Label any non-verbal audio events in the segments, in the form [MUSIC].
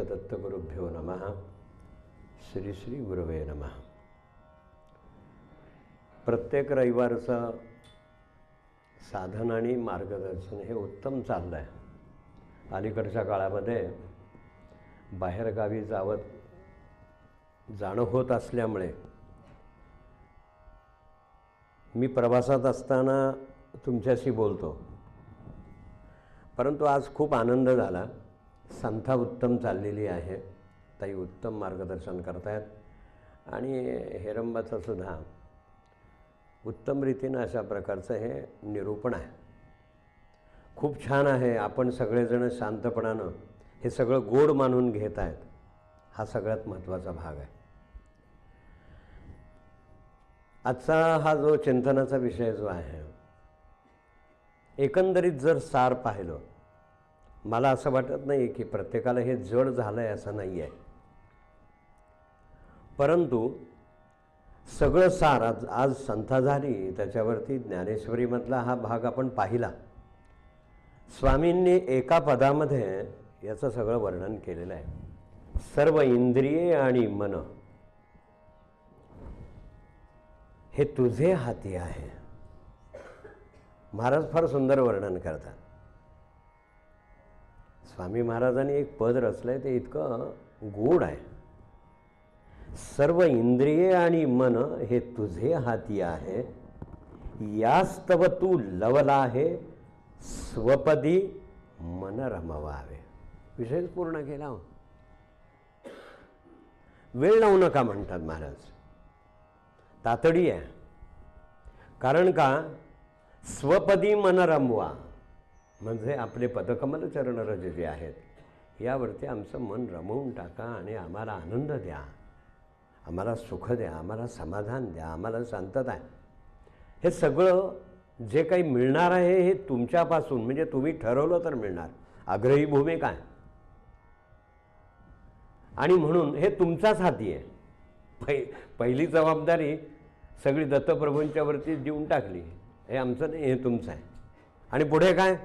दत्तगुरुभ्यो नमः। श्री श्री गुरवे नमः। प्रत्येक रविवारचं साधन आणि मार्गदर्शन हे उत्तम चाललं आहे अलीकडच्या काळामध्ये बाहेरगावी जावत जाणं होत असल्यामुळे मी प्रवासात असताना तुमच्याशी बोलतो. परंतु आज खूप आनंद झाला. संथा उत्तम चाललेली आहे. ताई उत्तम मार्गदर्शन करतायत. आणि हेरंबाचं सुद्धा उत्तम रीतीनं अशा प्रकारचं हे निरूपण आहे. खूप छान आहे. आपण सगळेजण शांतपणानं हे सगळं गोड मानून घेत आहेत हा सगळ्यात महत्त्वाचा भाग आहे. आजचा हा जो चिंतनाचा विषय जो आहे एकंदरीत जर सार पाहिलं मला असं वाटत नाही की प्रत्येकाला हे जड झालं आहे असं नाही आहे. परंतु सगळं सार आज आज संथा झाली त्याच्यावरती ज्ञानेश्वरीमधला हा भाग आपण पाहिला. स्वामींनी एका पदामध्ये याचं सगळं वर्णन केलेलं आहे. सर्व इंद्रिये आणि मन. हे तुझे हाती आहे. महाराज फार सुंदर वर्णन करतात. स्वामी महाराजांनी एक पद रचलंय ते इतकं गोड आहे. सर्व इंद्रिये आणि मन हे तुझे हाती आहे. यास्तव तू लवला आहे स्वपदी मन रमवावे. विषयच पूर्ण केला हो. वेळ लावू नका म्हणतात महाराज. तातडी आहे. कारण का? स्वपदी मन रमवा. म्हणजे आपले पदकमल चरणरज जे आहेत यावरती आमचं मन रमवून टाका आणि आम्हाला आनंद द्या. आम्हाला सुख द्या आम्हाला समाधान द्या आम्हाला शांतता आहे. हे सगळं जे काही मिळणार आहे हे तुमच्यापासून म्हणजे तुम्ही ठरवलं तर मिळणार. आग्रही भूमिका आहे. आणि म्हणून हे तुमचाच हाती आहे. पै पहिली जबाबदारी सगळी दत्तप्रभूंच्यावरती देऊन टाकली. हे आमचं नाही हे तुमचं आहे. आणि पुढे काय?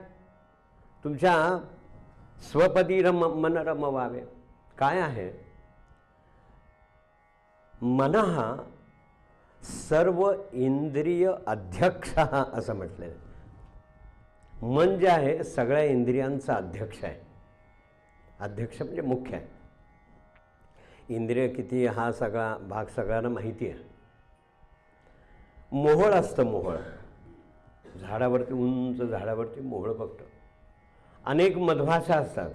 तुमच्या स्वपदी रम मन रमवावे. काय आहे? मन हा सर्व इंद्रिय अध्यक्ष [LAUGHS] असं म्हटलेलं आहे मन जे आहे सगळ्या इंद्रियांचा अध्यक्ष आहे. अध्यक्ष म्हणजे मुख्य आहे. इंद्रिय किती हा सगळा भाग सगळ्यांना माहिती आहे. मोहळ असतं मोहळ. झाडावरती उंच झाडावरती मोहळ बघतं. अनेक मधमाशा असतात.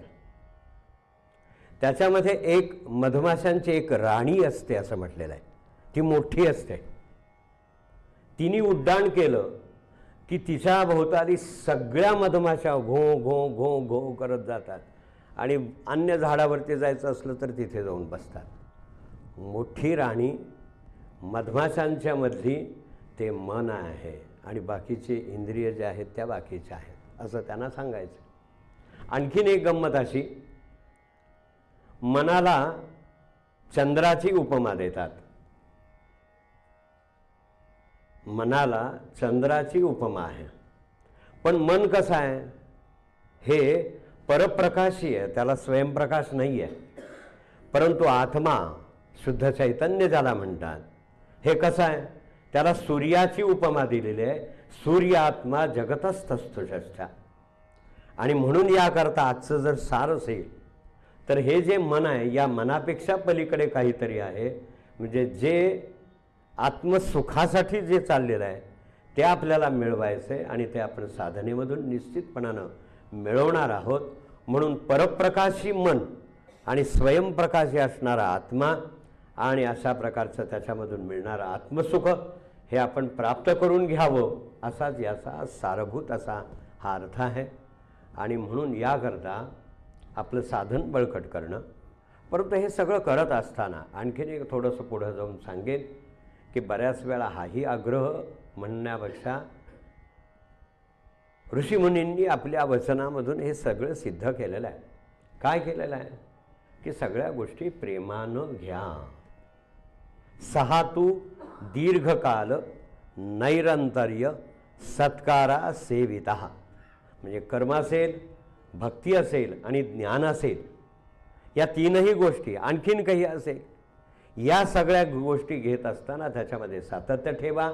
त्याच्यामध्ये एक मधमाशांची एक राणी असते असं म्हटलेलं आहे. ती मोठी असते. तिने उड्डाण केलं की तिच्या भोवताली सगळ्या मधमाशा घो घो घो घो करत जातात. आणि अन्य झाडावरती जायचं असलं तर तिथे जाऊन बसतात. मोठी राणी मधमाशांच्या मधली ते मन आहे आणि बाकीचे इंद्रिय जे आहेत त्या बाकीच्या आहेत असं त्यांना सांगायचं. आणखीन एक गंमत अशी. मनाला चंद्राची उपमा देतात. मनाला चंद्राची उपमा आहे. पण मन कसं आहे? हे परप्रकाशी आहे त्याला स्वयंप्रकाश नाही आहे. परंतु आत्मा शुद्ध चैतन्य ज्याला म्हणतात हे कसं आहे? त्याला सूर्याची उपमा दिलेली आहे. सूर्य आत्मा जगतस्थस्थुषष्ठा आणि म्हणून याकरता आजचं जर सार असेल तर हे जे मन आहे या मनापेक्षा पलीकडे काहीतरी आहे. म्हणजे जे आत्मसुखासाठी जे चाललेलं आहे ते आपल्याला मिळवायचं आहे आणि ते आपण साधनेमधून निश्चितपणानं मिळवणार आहोत. म्हणून परप्रकाशी मन आणि स्वयंप्रकाशी असणारा आत्मा आणि अशा प्रकारचं त्याच्यामधून मिळणारं आत्मसुख हे आपण प्राप्त करून घ्यावं असाच याचा सारभूत असा हा अर्थ आहे. आणि म्हणून याकरता आपलं साधन बळकट करणं. परंतु हे सगळं करत असताना आणखीन एक थोडंसं पुढं जाऊन सांगेन की बऱ्याच वेळा हाही आग्रह म्हणण्यापेक्षा ऋषीमुनींनी आपल्या वचनामधून हे सगळं सिद्ध केलेलं आहे. काय केलेलं आहे? की सगळ्या गोष्टी प्रेमानं घ्या. सहा तू दीर्घकाल नैरंतर्य सत्कारा सेविता. म्हणजे कर्म असेल भक्ती असेल आणि ज्ञान असेल या तीनही गोष्टी आणखीन काही असेल या सगळ्या गोष्टी घेत असताना त्याच्यामध्ये सातत्य ठेवा.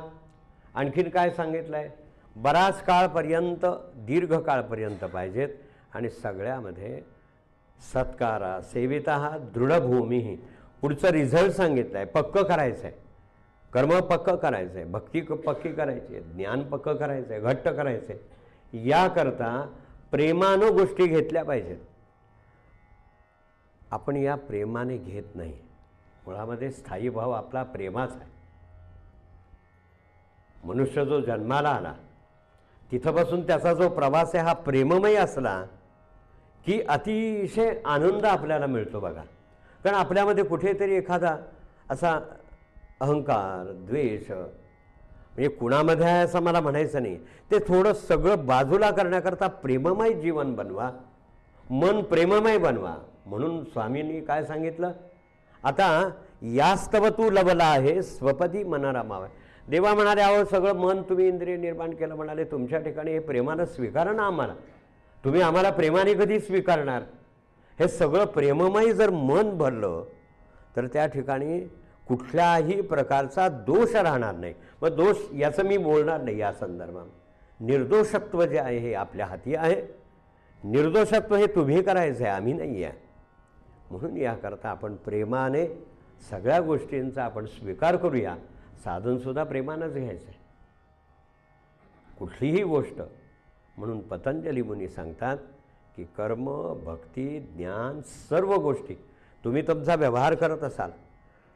आणखीन काय सांगितलं आहे बराच काळपर्यंत दीर्घकाळपर्यंत पाहिजेत आणि सगळ्यामध्ये सत्कारा सेविता दृढभूमी पुढचं रिझल्ट सांगितलं आहे पक्क करायचं आहे कर्म पक्क करायचं आहे भक्ती क- पक्की करायची आहे ज्ञान पक्क करायचं आहे घट्ट करायचं आहे याकरता प्रेमानं गोष्टी घेतल्या पाहिजेत. आपण या प्रेमाने घेत नाही. मुळामध्ये स्थायी भाव आपला प्रेमाच आहे. मनुष्य जो जन्माला आला तिथंपासून त्याचा जो प्रवास आहे हा प्रेममय असला की अतिशय आनंद आपल्याला मिळतो बघा. कारण आपल्यामध्ये कुठेतरी एखादा असा अहंकार द्वेष म्हणजे कुणामध्ये आहे असं मला म्हणायचं नाही. ते थोडं सगळं बाजूला करण्याकरता प्रेममय जीवन बनवा. मन प्रेममय बनवा. म्हणून स्वामींनी काय सांगितलं? आता यास्तव तू लवला आहे स्वपदी मनरामावं देवा म्हणाले अहो सगळं मन तुम्ही इंद्रिय निर्माण केलं म्हणाले तुमच्या ठिकाणी हे प्रेमानं स्वीकारा ना आम्हाला. तुम्ही आम्हाला प्रेमाने कधी स्वीकारणार? हे सगळं प्रेममय जर मन भरलं तर त्या ठिकाणी कुठल्याही प्रकारचा दोष राहणार नाही. मग दोष याचं मी बोलणार नाही या संदर्भात. निर्दोषत्व जे आहे हे आपल्या हाती आहे. निर्दोषत्व हे तुम्ही करायचं आहे आम्ही नाही आहे. म्हणून याकरता आपण प्रेमाने सगळ्या गोष्टींचा आपण स्वीकार करूया. साधनसुद्धा प्रेमानंच घ्यायचं आहे. कुठलीही गोष्ट. म्हणून पतंजली मुनी सांगतात की कर्म भक्ती ज्ञान सर्व गोष्टी. तुम्ही तुमचा व्यवहार करत असाल.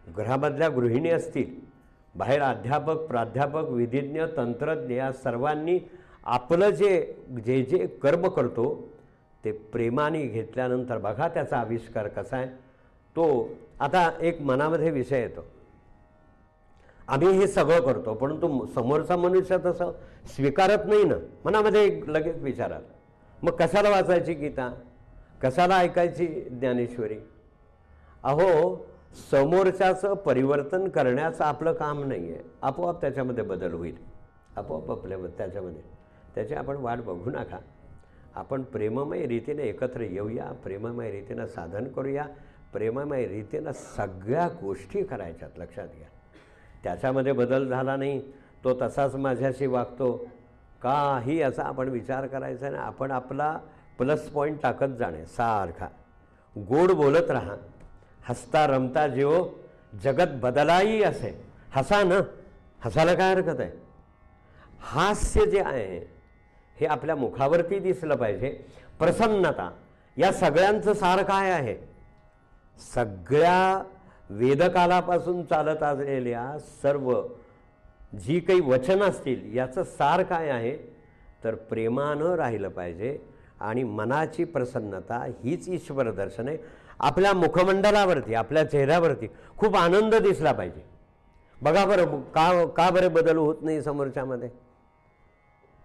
घरामधल्या गृहिणी असतील. बाहेर अध्यापक प्राध्यापक विधिज्ञ तंत्रज्ञ या सर्वांनी आपलं जे जे जे कर्म करतो ते प्रेमाने घेतल्यानंतर बघा त्याचा आविष्कार कसा आहे. तो आता एक मनामध्ये विषय येतो. आम्ही हे सगळं करतो परंतु समोरचा मनुष्य तसं स्वीकारत नाही ना. मनामध्ये एक लगेच विचाराल मग कशाला वाचायची गीता? कशाला ऐकायची ज्ञानेश्वरी? अहो समोरच्याचं परिवर्तन करण्याचं आपलं काम नाही आहे आपोआप त्याच्यामध्ये बदल होईल. आपोआप आपल्या त्याच्यामध्ये. त्याची आपण वाट बघू नका. आपण प्रेममय रीतीने एकत्र येऊया. प्रेममय रीतीनं साधन करूया. प्रेममय रीतीनं सगळ्या गोष्टी करायच्यात लक्षात घ्या. त्याच्यामध्ये बदल झाला नाही तो तसाच माझ्याशी वागतो. काही याचा आपण विचार करायचा आणि आपण आपला प्लस पॉईंट टाकत जाणे सारखा. गोड बोलत राहा. हसता रमता जीव जगत बदलाही असे. हसा ना. हसायला काय हरकत आहे? हास्य जे आहे हे आपल्या मुखावरती दिसलं पाहिजे. प्रसन्नता या सगळ्यांचं सार काय आहे? सगळ्या वेदकालापासून चालत आलेल्या सर्व जी काही वचन असतील याचं सार काय आहे? तर प्रेमानं राहिलं पाहिजे आणि मनाची प्रसन्नता हीच ईश्वर दर्शन आहे. आपल्या मुखमंडलावरती आपल्या चेहऱ्यावरती खूप आनंद दिसला पाहिजे. बघा बरं का का बरं बदल होत नाही समोरच्यामध्ये?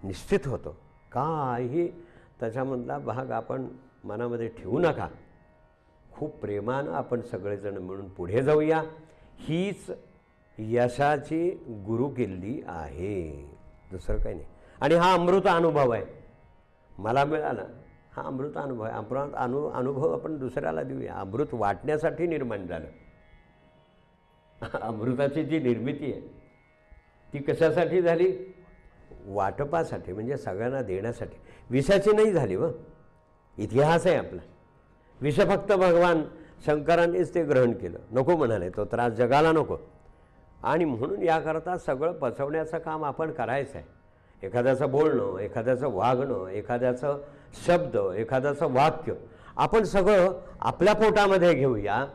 निश्चित होतो. काही त्याच्यामधला भाग आपण मनामध्ये ठेवू नका. खूप प्रेमानं आपण सगळेजण मिळून पुढे जाऊया. हीच यशाची गुरुकिल्ली आहे. दुसरं काही नाही. आणि हा अमृत अनुभव आहे. मला मिळाला. हा अमृत अनुभव आहे. अमृत अनु अनुभव आपण दुसऱ्याला देऊया. अमृत वाटण्यासाठी निर्माण झालं. अमृताची जी निर्मिती आहे ती कशासाठी झाली? वाटपासाठी म्हणजे सगळ्यांना देण्यासाठी. विषाची नाही झाली व. इतिहास आहे आपला. विष फक्त भगवान शंकरांनीच ते ग्रहण केलं. नको म्हणाले तो त्रास जगाला नको. आणि म्हणून याकरता सगळं पचवण्याचं काम आपण करायचं आहे. एखाद्याचं बोलणं एखाद्याचं वागणं एखाद्याचं शब्द एखाद्याचं वाक्य आपण सगळं आपल्या पोटामध्ये घेऊया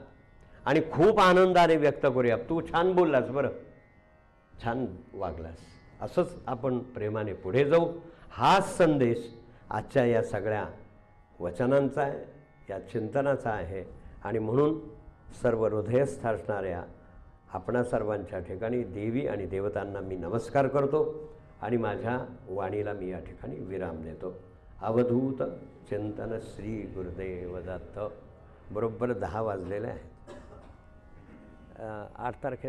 आणि खूप आनंदाने व्यक्त करूया. तू छान बोललास बरं. छान वागलास. असंच आपण प्रेमाने पुढे जाऊ. हाच संदेश आजच्या या सगळ्या वचनांचा आहे या चिंतनाचा आहे आणि म्हणून सर्व हृदयस्थ असणाऱ्या आपणा सर्वांच्या ठिकाणी देवी आणि देवतांना मी नमस्कार करतो. आणि माझ्या वाणीला मी या ठिकाणी विराम देतो. अवधूत चिंतन श्री गुरुदेव दत्त. बरोबर दहा वाजलेले आहेत. आठ तारखे